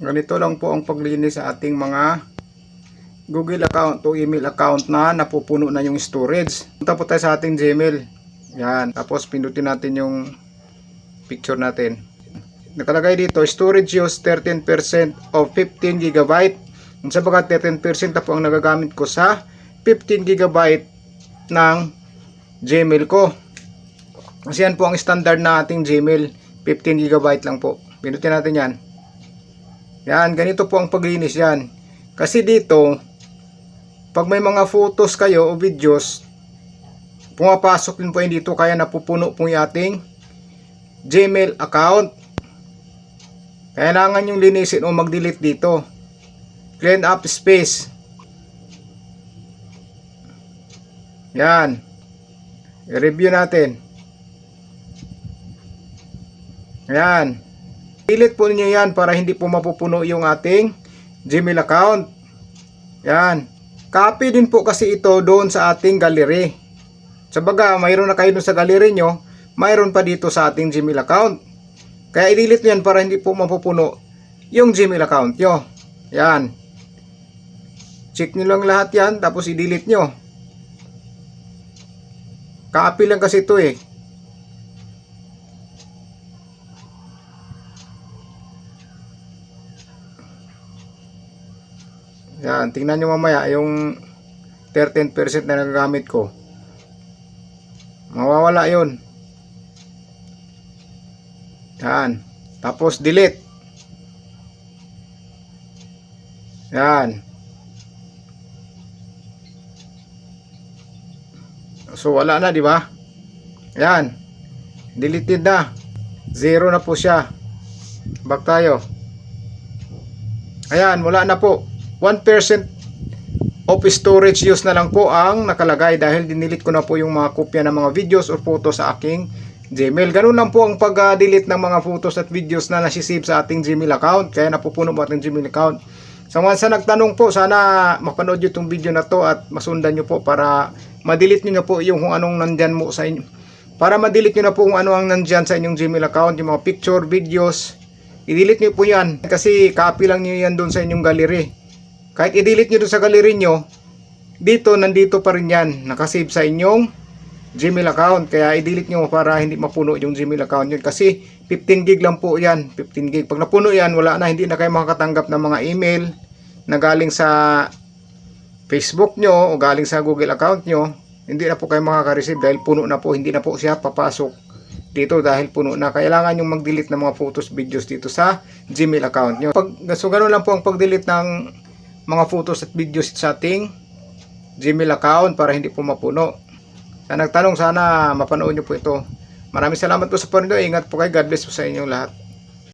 Ganito lang po ang paglinis sa ating mga Google account o email account na napupuno na yung storage. Punta po tayo sa ating Gmail. Yan. Tapos pindutin natin yung picture natin. Nakalagay dito, storage use 13% of 15 GB. Sa bagat 13% na po ang nagagamit ko sa 15 GB ng Gmail ko. Kasi yan po ang standard na ating Gmail. 15 GB lang po. Pindutin natin yan. Yan, ganito po ang paglinis yan. Kasi dito, pag may mga photos kayo o videos, pumapasok din po yun dito kaya napupuno po yung ating Gmail account. Kailangan yung linisin o mag-delete dito. Clean up space. Yan. I-review natin. Yan. Delete po ninyo yan para hindi po mapupuno yung ating Gmail account. Yan. Copy din po kasi ito doon sa ating gallery. Sa baga, mayroon na kayo doon sa gallery nyo, mayroon pa dito sa ating Gmail account. Kaya i-delete nyo para hindi po mapupuno yung Gmail account nyo. Yan. Check nyo lang lahat yan, tapos i-delete nyo. Copy lang kasi ito eh. Yan, tingnan nyo mamaya yung 13% na nagagamit ko. Mawawala yun. Yan. Tapos delete. Yan. So wala na, di ba? Yan. Deleted na. Zero na po siya. Back tayo. Ayan, wala na po. 1% of storage use na lang po ang nakalagay dahil dinilit ko na po yung mga kopya ng mga videos or photos sa aking Gmail. Ganun lang po ang pag-delete ng mga photos at videos na nasisave sa ating Gmail account. Kaya napupuno po ating Gmail account. Mga sa nagtanong po, sana mapanood nyo itong video na to at masundan nyo po para ma-delete nyo na po yung kung anong nandyan mo sa inyo. Para ma-delete nyo na po kung ano ang nandyan sa inyong Gmail account, yung mga picture, videos. I-delete nyo po yan kasi copy lang nyo yan doon sa inyong gallery. Kahit i-delete nyo doon sa gallery nyo, dito, nandito pa rin yan. Nakasave sa inyong Gmail account. Kaya i-delete nyo para hindi mapuno yung Gmail account yun. Kasi 15 gig lang po yan. 15 gig. Pag napuno yan, wala na. Hindi na kayo makakatanggap ng mga email na galing sa Facebook nyo o galing sa Google account nyo. Hindi na po kayo makaka-receive dahil puno na po. Hindi na po siya papasok dito dahil puno na. Kailangan yung mag-delete ng mga photos, videos dito sa Gmail account nyo. Pag, so, ganun lang po ang pag-delete ng mga photos at videos sa ating Gmail account para hindi po mapuno. Sa nagtanong, sana mapanood nyo po ito. Maraming salamat po sa panonood. Ingat po kayo. God bless po sa inyong lahat.